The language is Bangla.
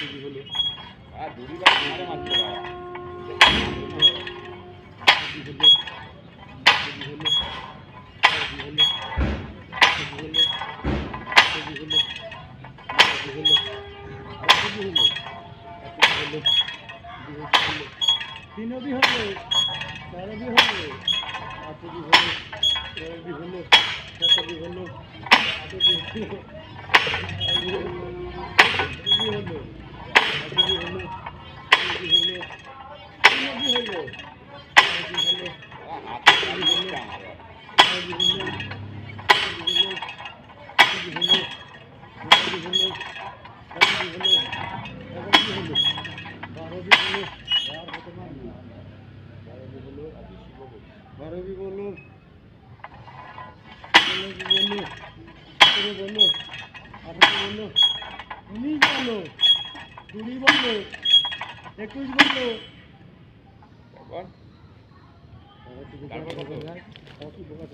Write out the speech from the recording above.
কেজি হলো। আর দুরি বা মারে মারতে পারা। কেজি হলো কেজি হলো কেজি হলো কেজি হলো কেজি হলো কেজি হলো আর কেজি হলো আর কেজি হলো তিন অবধি হলো চার অবধি হলো পাঁচ অবধি হলো ছয় অবধি হলো সাত অবধি হলো আট অবধি হলো বারোবি বলল বলল সতেরো বলল আঠারো বলল উনিশ বলল একুশ বলল তারপর কত? আমার কি বোকা